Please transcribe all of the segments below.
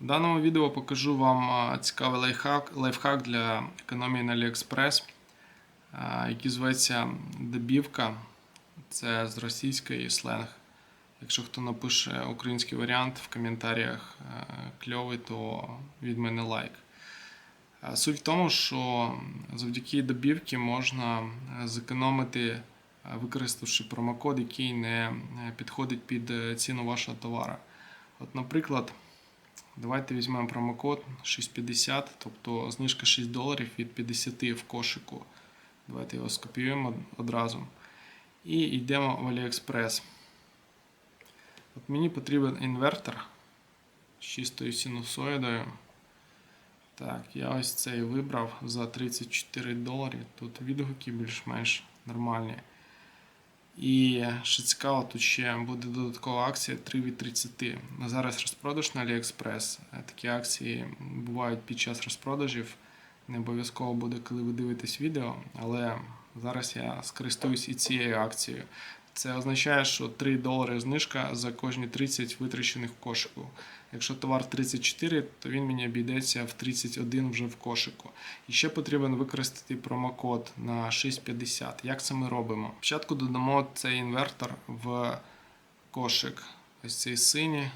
В даному відео покажу вам цікавий лайфхак, лайфхак для економії на AliExpress, який зветься добівка. Це з російської сленг. Якщо хто напише український варіант в коментарях кльовий, то від мене лайк. Суть в тому, що завдяки добівці можна зекономити, використавши промокод, який не підходить під е, ціну вашого товара. От, наприклад, давайте візьмемо промокод 650, тобто знижка 6 доларів від 50 в кошику. Давайте його скопіюємо одразу. І йдемо в AliExpress. От мені потрібен інвертор з чистою синусоїдою. Так, я ось цей вибрав за 34 долари. Тут відгуки більш-менш нормальні. І що цікаво, тут ще буде додаткова акція 3 від 30. На зараз розпродаж на AliExpress. Е, Такі акції бувають під час розпродажів. Не обов'язково буде, коли ви дивитесь відео, але зараз я скористуюсь і цією акцією. Це означає, що 3 долари знижка за кожні 30 витрачених в кошику. Якщо товар 34, то він мені обійдеться в 31 вже в кошику. І ще потрібен використати промокод на 650. Як це ми робимо? Спочатку додамо цей інвертор в кошик. Ось цей синій.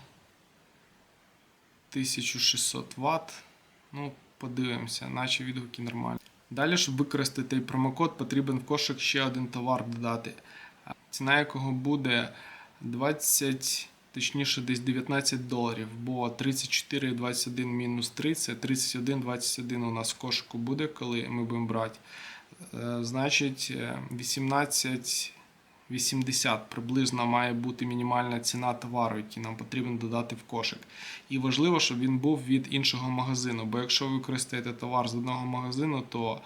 1600 Вт. Ну, подивимося, наче відгуки нормальні. Далі, щоб використати промокод, потрібен в кошик ще один товар додати. Ціна якого буде 20, точніше, десь 19 доларів, бо 34,21 мінус 3 це 31,21 у нас в кошику буде, коли ми будемо брати. Е, Значить, е, 18,80 приблизно має бути мінімальна ціна товару, який нам потрібно додати в кошик. І важливо, щоб він був від іншого магазину, бо якщо ви використаєте товар з одного магазину, то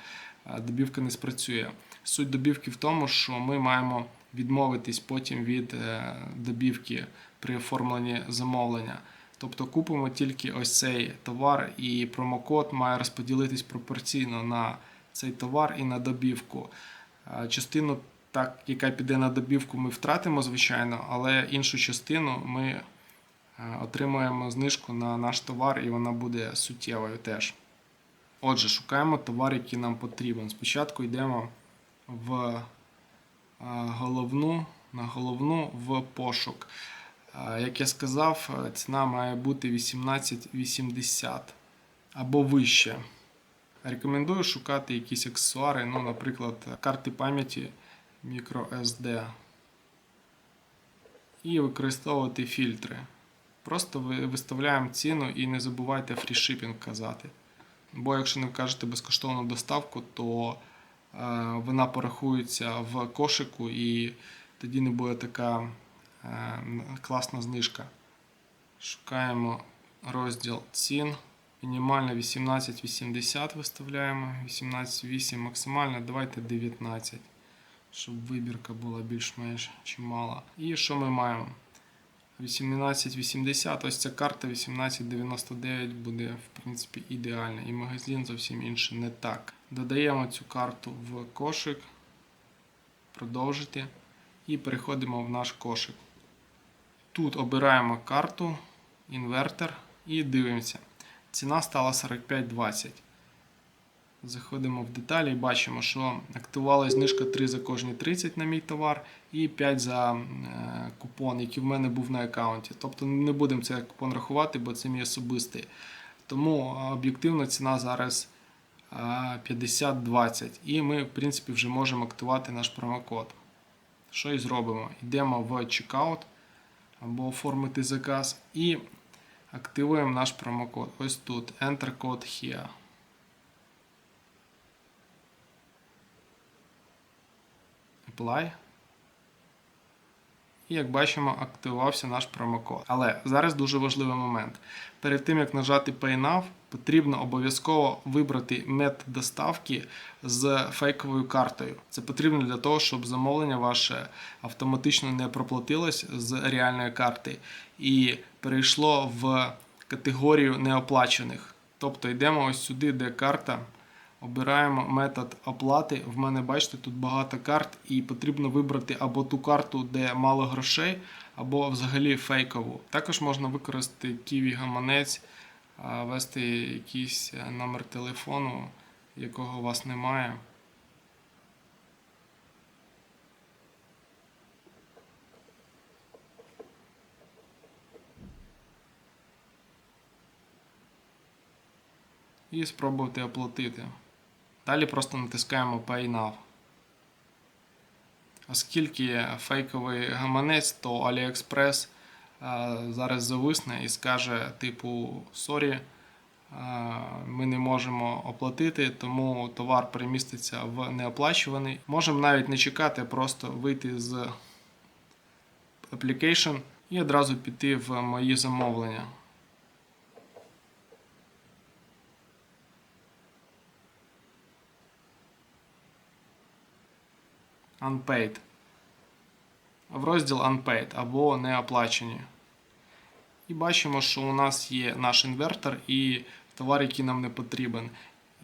е, добівка не спрацює. Суть добівки в тому, що ми маємо відмовитись потім від е, добівки при оформленні замовлення. Тобто купимо тільки ось цей товар, і промокод має розподілитись пропорційно на цей товар і на добівку. Е, Частину, так, яка піде на добівку, ми втратимо, звичайно, але іншу частину ми е, отримуємо знижку на наш товар, і вона буде суттєвою теж. Отже, шукаємо товар, який нам потрібен. Спочатку йдемо в головну, на головну в пошук. Е, Як я сказав, е, ціна має бути 18,80 або вище. Рекомендую шукати якісь аксесуари, ну, наприклад, карти пам'яті microSD і використовувати фільтри. Просто виставляємо ціну і не забувайте фрішипінг казати. Бо якщо не вкажете безкоштовну доставку, то е, вона порахується в кошику і тоді не буде така е, класна знижка. Шукаємо розділ цін. Мінімальна 18,80 виставляємо, 18,8 максимальна, давайте 19, щоб вибірка була більш-менш чимала. І що ми маємо? 1880, ось ця карта 1899 буде в принципі ідеальна. І магазин зовсім інший не так. Додаємо цю карту в кошик, продовжити і переходимо в наш кошик. Тут обираємо карту, інвертор і дивимося. Ціна стала 45,20. Заходимо в деталі і бачимо, що активувалась знижка 3 за кожні 30 на мій товар і 5 за е, купон, який в мене був на аккаунті. Тобто не будемо цей купон рахувати, бо це мій особистий. Тому е, об'єктивна ціна зараз 50-20. І ми, в принципі, вже можемо активувати наш промокод. Що і зробимо? Йдемо в Checkout або оформити заказ і активуємо наш промокод. Ось тут Enter code here. Apply. І як бачимо, активувався наш промокод. Але зараз дуже важливий момент. Перед тим як нажати Pay Now, потрібно обов'язково вибрати метод доставки з фейковою картою. Це потрібно для того, щоб замовлення ваше автоматично не проплатилось з реальної карти і перейшло в категорію неоплачених. Тобто йдемо ось сюди, де карта. Обираємо метод оплати. В мене, бачите, тут багато карт, і потрібно вибрати або ту карту, де мало грошей, або взагалі фейкову. Також можна використати Kiwi гаманець а, ввести якийсь е, номер телефону, якого у вас немає. І спробувати оплатити. Далі просто натискаємо Pay Now. Оскільки фейковий гаманець, то AliExpress а, зараз зависне і скаже, типу, sorry, а, ми не можемо оплатити, тому товар переміститься в неоплачуваний. Можемо навіть не чекати, просто вийти з application і одразу піти в мої замовлення. Unpaid. В розділ Unpaid або неоплачені. І бачимо, що у нас є наш інвертор і товар, який нам не потрібен.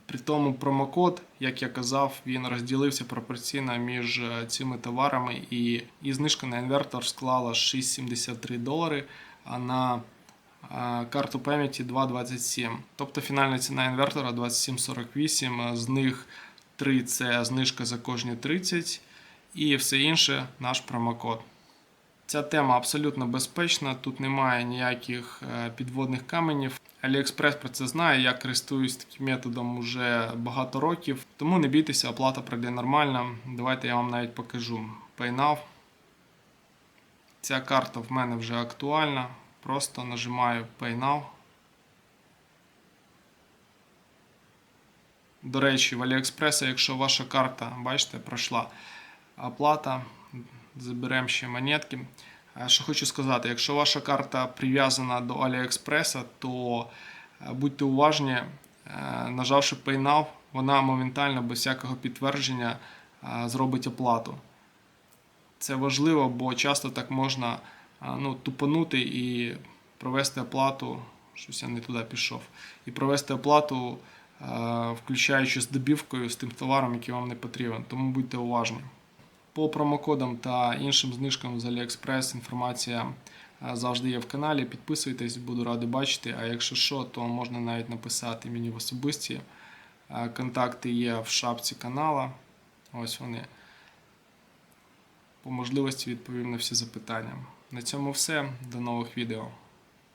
При тому промокод, як я казав, він розділився пропорційно між е, цими товарами, і, і знижка на інвертор склала 6,73 долари, а на е, карту пам'яті 2,27. Тобто фінальна ціна інвертора 27,48, з них 3 це знижка за кожні 30 і все інше наш промокод. Ця тема абсолютно безпечна, тут немає ніяких е, підводних каменів. AliExpress про це знає, я користуюсь таким методом уже багато років, тому не бійтеся, оплата пройде нормально. Давайте я вам навіть покажу. PayNow. Ця карта в мене вже актуальна. Просто нажимаю PayNow. До речі, в AliExpress, якщо ваша карта, бачите, пройшла оплата, заберемо ще монетки. Е, Що хочу сказати, якщо ваша карта прив'язана до AliExpress, то е, будьте уважні, е, нажавши Pay вона моментально без всякого підтвердження зробить оплату. Це важливо, бо часто так можна ну, тупанути і провести оплату. Щось я не туди пішов. І провести оплату, включаючи з добівкою з тим товаром, який вам не потрібен. Тому будьте уважні. По промокодам та іншим знижкам з AliExpress інформація е, завжди є в каналі. Підписуйтесь, буду радий бачити. А якщо що, то можна навіть написати мені в особисті. Е, Контакти є в шапці канала. Ось вони. По можливості відповім на всі запитання. На цьому все. До нових відео.